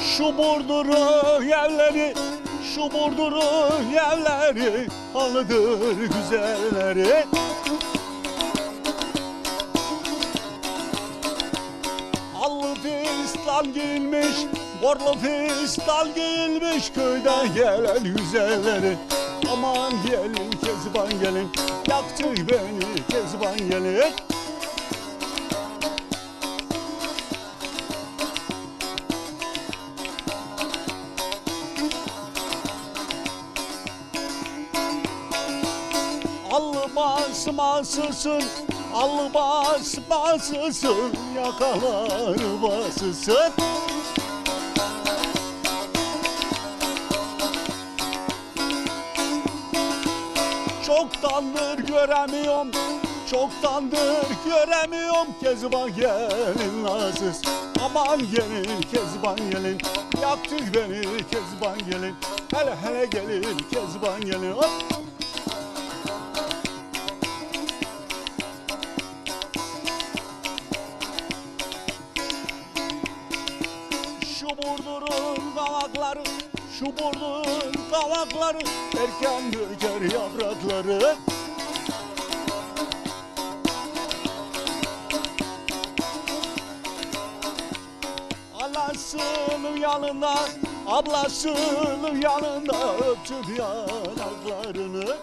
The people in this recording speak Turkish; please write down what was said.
Şu burdurun yerleri Şu burdurun yerleri Halıdır güzelleri. Allı fistan giyilmiş Borlu fistan giyilmiş Köyden gelen güzelleri. Aman gelin Kezban gelin Yaktı beni Kezban gelin Allı basmasısın Allı basmasısın Yakalar basısın Çoktandır göremiyorum Çoktandır göremiyorum. Kezban gelin nazız Aman gelin Kezban gelin. Yaktı beni Kezban gelin Hele hele gelin Kezban gelin. Hop. Şu burdurun kavakları Şu burdurun kavakları Erken döker yaprakları. Anasının yanında Ablasının yanında Öptüm yanaklarını